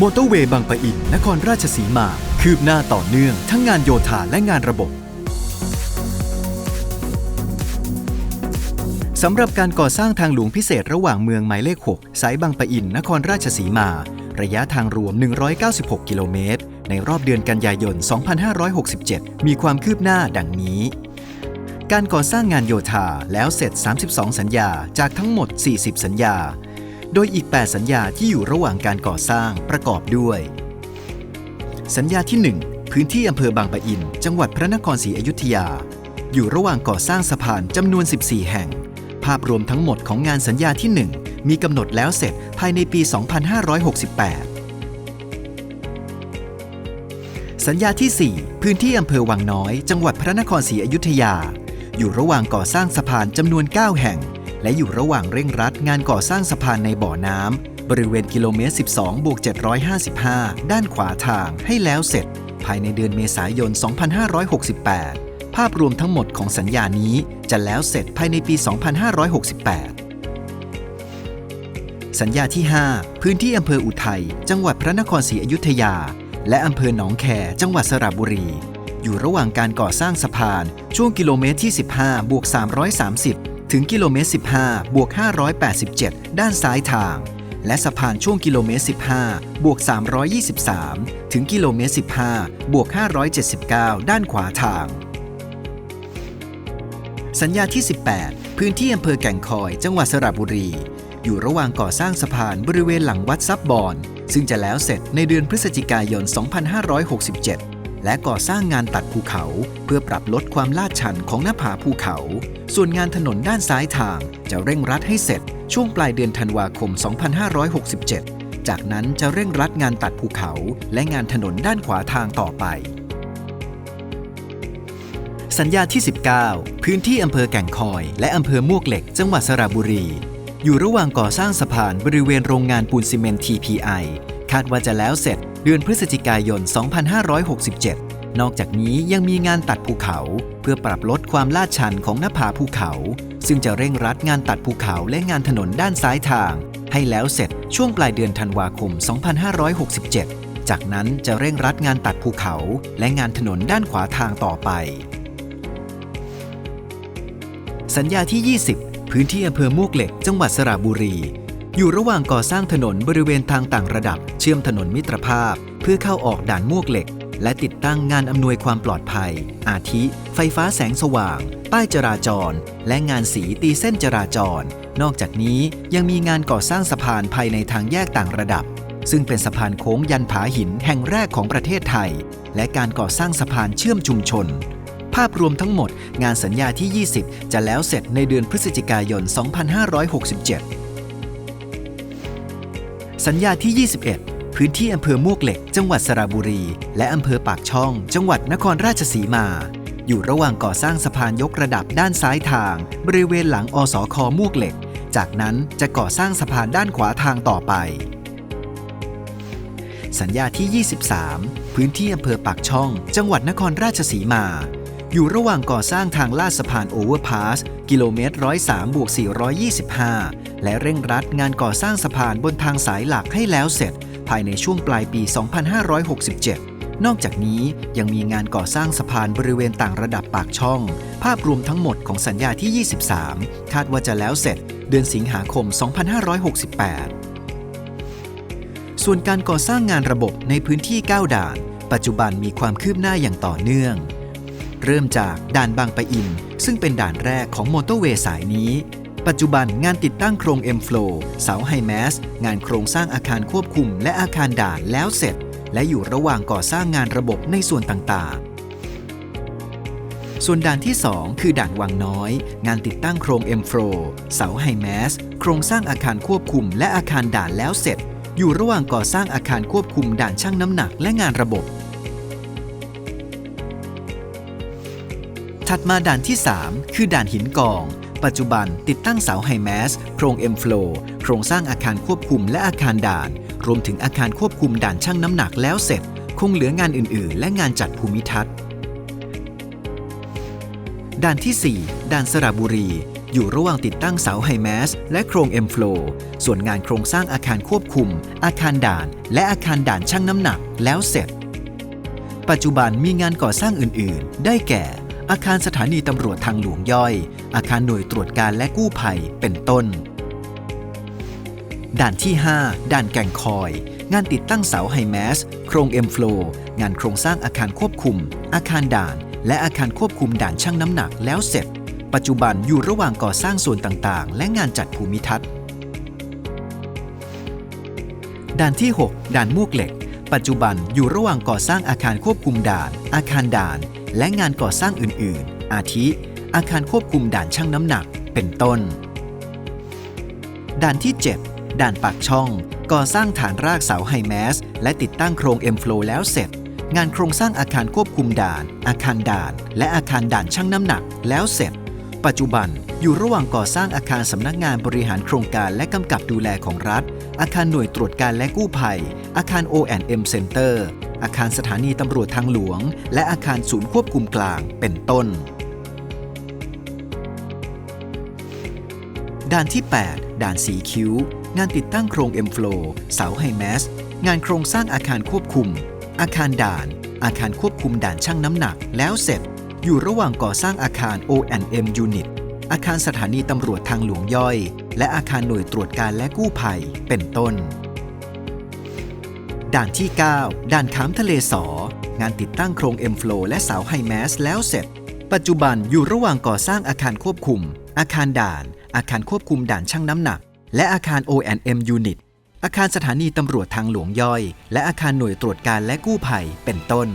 มอเตอร์เวย์บางปะอิน นครราชสีมา คืบหน้าต่อเนื่อง ทั้งงานโยธาและงานระบบ สำหรับการก่อสร้างทางหลวงพิเศษระหว่างเมืองหมายเลข 6 สายบางปะอิน นครราชสีมา ระยะทางรวม 196 กิโลเมตร ในรอบเดือนกันยายน 2567 มีความคืบหน้าดังนี้ การก่อสร้างงานโยธาแล้วเสร็จ 32 สัญญาจากทั้งหมด 40 สัญญา โดยอีก 8 สัญญาที่อยู่ระหว่างการก่อสร้างประกอบด้วย สัญญาที่ 1 พื้นที่อำเภอบางปะอิน จังหวัดพระนครศรีอยุธยา อยู่ระหว่างก่อสร้างสะพานจำนวน 14 แห่ง ภาพรวมทั้งหมดของงานสัญญาที่ 1 มีกำหนดแล้วเสร็จภายในปี 2568สัญญาที่ 4 พื้นที่อำเภอวังน้อย จังหวัดพระนครศรีอยุธยา อยู่ระหว่างก่อสร้างสะพานจำนวน 9 แห่ง และอยู่ระหว่างเร่งรัดงานก่อสร้างสะพานในบ่อน้ำบริเวณกิโลเมตร 12บวก755 ด้านขวาทางให้แล้วเสร็จ ภายในเดือนเมษายน 2568 ภาพรวมทั้งหมดของสัญญานี้จะแล้วเสร็จภายในปี 2568สัญญาที่ 5 พื้นที่อำเภออุทัย จังหวัดพระนครศรีอยุธยา และอำเภอหนองแค จังหวัดสระบุรี อยู่ระหว่างการก่อสร้างสะพาน ช่วงกิโลเมตรที่ 15บวก330 ถึงกิโลเมตร 15 บวก 587 ด้านซ้ายทาง และสะพานช่วงกิโลเมตร 15 บวก 323 ถึงกิโลเมตร 15 บวก 579 ด้านขวาทาง สัญญาที่ 18 พื้นที่อำเภอแก่งคอย จังหวัดสระบุรี อยู่ระหว่างก่อสร้างสะพานบริเวณหลังวัดซับบอน ซึ่งจะแล้วเสร็จในเดือนพฤศจิกายน 2567 และก่อสร้างงานตัดภูเขา เพื่อปรับลดความลาดชันของหน้าผาภูเขา ส่วนงานถนนด้านซ้ายทางจะเร่งรัดให้เสร็จ ช่วงปลายเดือนธันวาคม 2567 จากนั้นจะเร่งรัดงานตัดภูเขา และงานถนนด้านขวาทางต่อไป สัญญาที่ 19 พื้นที่อำเภอแก่งคอย และอำเภอมวกเหล็ก จังหวัดสระบุรี อยู่ระหว่างก่อสร้างสะพานบริเวณโรงงานปูนซีเมนต์ TPI คาดว่าจะแล้วเสร็จ เดือนพฤศจิกายน 2567 นอกจากนี้ยังมีงานตัดภูเขา เพื่อปรับลดความลาดชันของหน้าผาภูเขา ซึ่งจะเร่งรัดงานตัดภูเขาและงานถนนด้านซ้ายทาง ให้แล้วเสร็จช่วงปลายเดือนธันวาคม 2567 จากนั้นจะเร่งรัดงานตัดภูเขา และงานถนนด้านขวาทางต่อไป สัญญาที่ 20 พื้นที่อำเภอมวกเหล็ก จังหวัดสระบุรี อยู่ระหว่างก่อสร้างถนนบริเวณทางต่างระดับ เชื่อมถนนมิตรภาพ เพื่อเข้าออกด่านมวกเหล็ก และติดตั้งงานอำนวยความปลอดภัย อาทิ ไฟฟ้าแสงสว่าง ป้ายจราจร และงานสีตีเส้นจราจร นอกจากนี้ยังมีงานก่อสร้างสะพานภายในทางแยกต่างระดับ ซึ่งเป็นสะพานโค้งยันผาหินแห่งแรกของประเทศไทย และการก่อสร้างสะพานเชื่อมชุมชนภาพรวมทั้งหมดงานสัญญาที่ 20 จะแล้วเสร็จในเดือนพฤศจิกายน 2567 สัญญาที่ 21 พื้นที่อำเภอมวกเหล็ก จังหวัดสระบุรี และอำเภอปากช่อง จังหวัดนครราชสีมา อยู่ระหว่างก่อสร้างสะพานยกระดับด้านซ้ายทาง บริเวณหลังอสอคอมวกเหล็ก จากนั้นจะก่อสร้างสะพานด้านขวาทางต่อไป สัญญาที่ 23 พื้นที่อำเภอปากช่อง จังหวัดนครราชสีมาอยู่ระหว่างก่อสร้างทางลาดสะพานโอเวอร์พาส กิโลเมตร 103บวก425 และเร่งรัดงานก่อสร้างสะพานบนทางสายหลักให้แล้วเสร็จ ภายในช่วงปลายปี 2567 นอกจากนี้ยังมีงานก่อสร้างสะพานบริเวณต่างระดับปากช่อง ภาพรวมทั้งหมดของสัญญาที่ 23 คาดว่าจะแล้วเสร็จ เดือนสิงหาคม 2568 ส่วนการก่อสร้างงานระบบในพื้นที่ 9 ด่าน ปัจจุบันมีความคืบหน้าอย่างต่อเนื่อง เริ่มจากด่านบางปะอินซึ่งเป็นด่านแรกของมอเตอร์เวย์สายนี้ ปัจจุบันงานติดตั้งโครง M Flow เสาไฮแมสงานโครงสร้างอาคารควบคุม และอาคารด่านแล้วเสร็จ และอยู่ระหว่างก่อสร้างงานระบบในส่วนต่างๆส่วนด่านที่ 2 คือด่านวังน้อย งานติดตั้งโครง M Flow เสาไฮแมสโครงสร้างอาคารควบคุม และอาคารด่านแล้วเสร็จ อยู่ระหว่างก่อสร้างอาคารควบคุมด่านช่างน้ำหนักและงานระบบ ถัดมาด่านที่ 3 คือด่านหินกอง ปัจจุบันติดตั้งเสาไฮแมสโครง M Flow โครงสร้างอาคารควบคุมและอาคารด่าน รวมถึงอาคารควบคุมด่านช่างน้ำหนักแล้วเสร็จ คงเหลืองานอื่น ๆ และงานจัดภูมิทัศน์ ด่านที่ 4 ด่านสระบุรี อยู่ระหว่างติดตั้งเสาไฮแมสและโครงเอ็มโฟลส่วนงานโครงสร้างอาคารควบคุม อาคารด่าน และอาคารด่านชั่งน้ำหนักแล้วเสร็จ ปัจจุบันมีงานก่อสร้างอื่น ๆ ได้แก่ อาคารสถานีตำรวจทางหลวงย่อย อาคารหน่วยตรวจการและกู้ภัย เป็นต้น ด่านที่ 5 ด่านแก่งคอย งานติดตั้งเสาไฮแมส โครงเอ็มโฟลงานโครงสร้างอาคารควบคุม อาคารด่าน และอาคารควบคุมด่านชั่งน้ำหนักแล้วเสร็จ ปัจจุบันอยู่ระหว่างก่อสร้างส่วนต่างๆ และงานจัดภูมิทัศน์ด่านที่ 6 ด่านมวกเหล็ก ปัจจุบันอยู่ระหว่างก่อสร้างอาคารควบคุมด่าน อาคารด่าน และงานก่อสร้างอื่นๆ อาทิ อาคารควบคุมด่านชั่งน้ำหนัก เป็นต้น ด่านที่ 7 ด่านปากช่อง ก่อสร้างฐานรากเสาไฮแมส และติดตั้งโครงเอ็มโฟลแล้วเสร็จ งานโครงสร้างอาคารควบคุมด่าน อาคารด่าน และอาคารด่านชั่งน้ำหนัก แล้วเสร็จ ปัจจุบันอยู่ระหว่างก่อสร้างอาคารสำนักงานบริหารโครงการและกำกับดูแลของรัฐ อาคารหน่วยตรวจการและกู้ภัย อาคาร O&M Center อาคารสถานีตำรวจทางหลวง และอาคารศูนย์ควบคุมกลางเป็นต้น ด่านที่ 8 ด่านสีคิ้ว งานติดตั้งโครง M Flow เสาไฮแมสงานโครงสร้างอาคารควบคุม อาคารด่าน อาคารควบคุมด่านชั่งน้ำหนักแล้วเสร็จ อยู่ระหว่างก่อสร้างอาคาร O&M Unit อาคารสถานีตำรวจทางหลวงย่อย และอาคารหน่วยตรวจการและกู้ภัยเป็นต้น ด่านที่ 9 ด่านขามทะเลสอ งานติดตั้งโครง M Flow และเสาไฮแมสแล้วเสร็จ ปัจจุบันอยู่ระหว่างก่อสร้างอาคารควบคุม อาคารด่าน อาคารควบคุมด่านช่างน้ำหนัก และอาคาร O&M Unit อาคารสถานีตำรวจทางหลวงย่อย และอาคารหน่วยตรวจการและกู้ภัยเป็นต้น